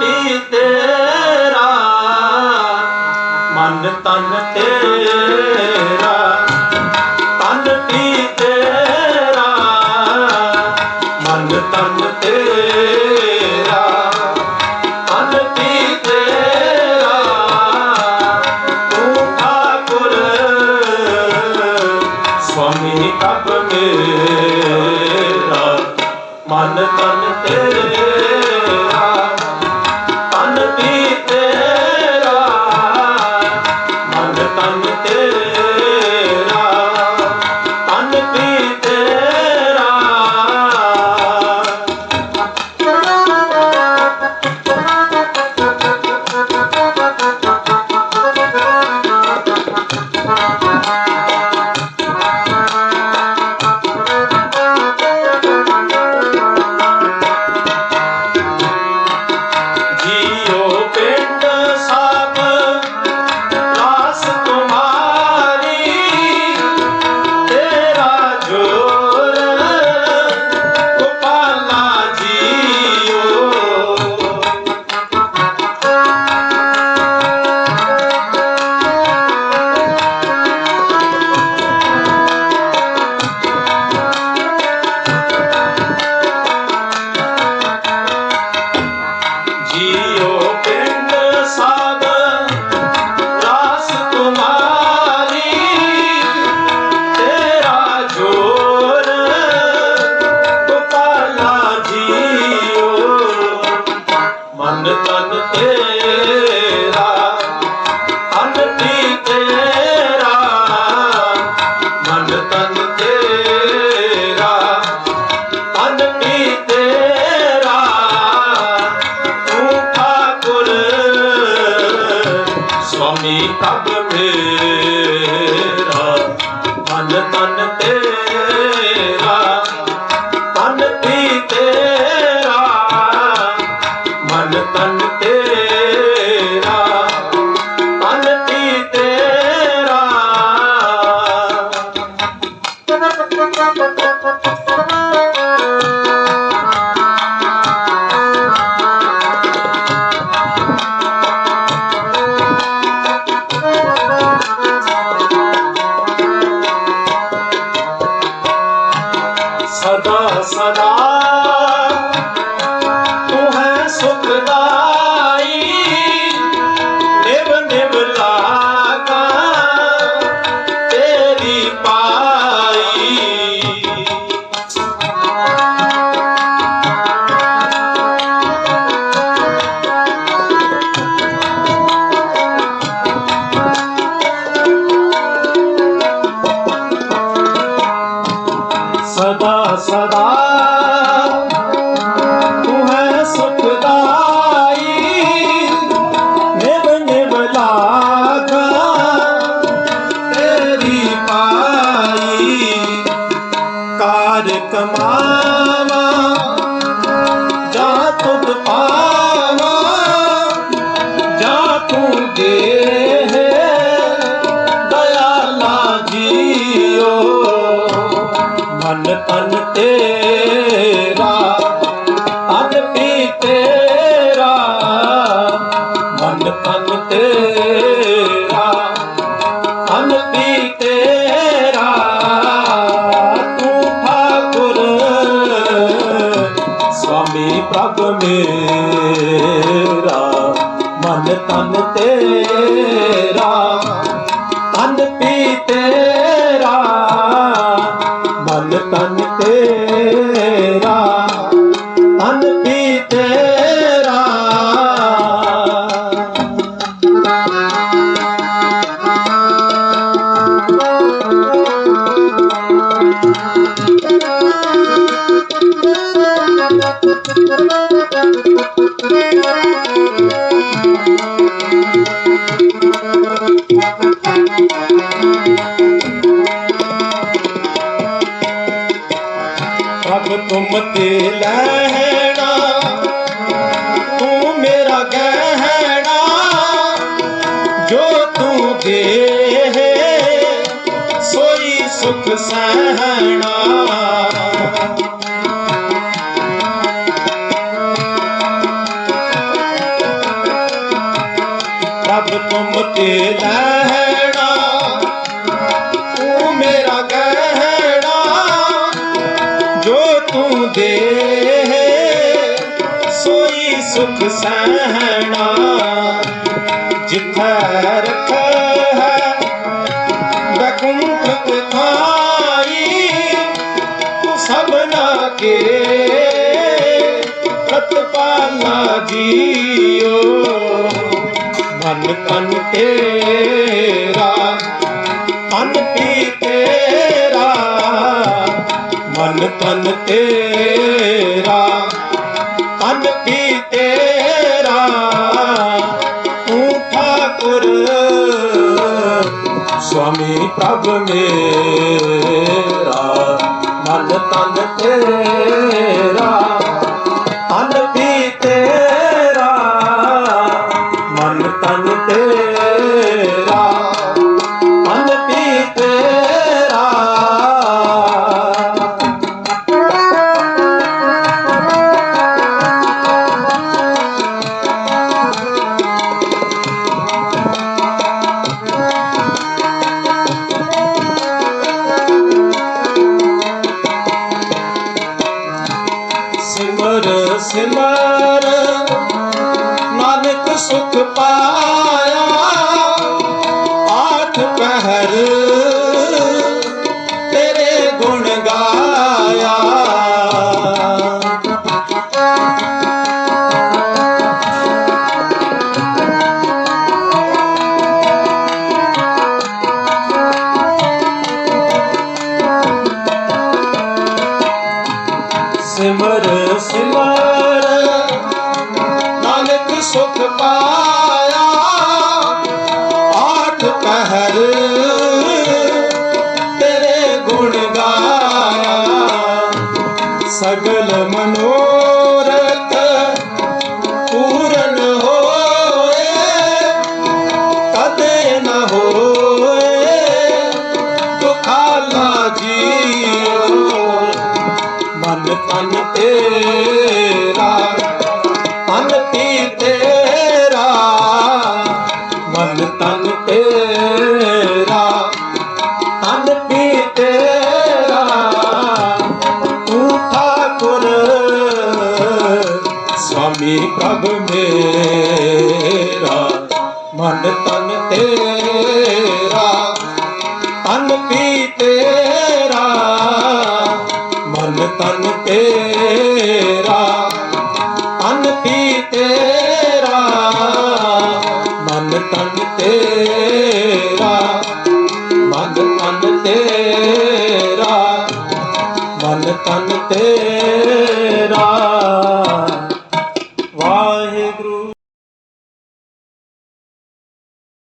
ਪੀ ਤੇਰਾ ਮਨ ਤਨ ਤੇਰਾ। ਸੁਆਮੀ ਕਬ ਮੇਰਾ ਮਨ ਤਨ ਤੇਰਾ, ਤਨ ਵੀ ਤੇਰਾ, ਮਨ ਤਨ ਤੇਰਾ, ਤਨ ਵੀ ਤੇਰਾ। ਕਾਰ ਕਮਾਵਾ ਪ੍ਰਭ ਮੇਰਾ ਮਨ ਤਨ ਤੇਰਾ ਤਨ ਪੀ ਤੇਰਾ ਮਨ ਤਨ ਤੇਰਾ। ਅਗ ਤੁਮ ਤੇ ਲੈਣਾ, ਤੂੰ ਮੇਰਾ ਗਹਿਣਾ, ਜੋ ਤੂੰ ਦੇ ਸੋਈ ਸੁਖ ਸਹਿਣਾ। ਰੱਬ ਤੁਮ ਤੇ ਲੈ ਤੂੰ ਦੇ ਸੋਈ ਸੁਖ ਸਹਿਣਾ ਜਿੱਥੈ ਰੱਖਾ ਹੈ ਬੈਕੁੰਠ ਤੂੰ ਸਭਨਾ ਕੇ ਪ੍ਰਤਪਾਲਾ ਜੀਓ। ਮਨ ਤਨ ਤੇਰਾ, ਤਨ ਪੀ ਮਨ ਤਨ ਤੇਰਾ ਤਨ ਪੀ ਤੇਰਾ ਤੂੰ ਠਾਕੁਰ ਸੁਆਮੀ ਪ੍ਰਭ ਮੇਰਾ ਮਨ ਤਨ ਤੇਰਾ। ਸੁਖ ਪਾਇਆ ਮਨ ਤਨ ਤੇਰਾ, ਤਨ ਪੀ ਤੇਰਾ। ਤੂੰ ਠਾਕੁਰ ਸੁਆਮੀ ਪ੍ਰਭ ਮੇਰਾ। ਮਨ ਤਨ ਤੇਰਾ, ਤਨ ਪੀ ਤੇਰਾ। ਮਨ ਤਨ ਤੇਰਾ। ਤੇਰਾ ਮਨ ਤਨ ਤੇਰਾ ਮਨ ਤਨ ਤੇਰਾ।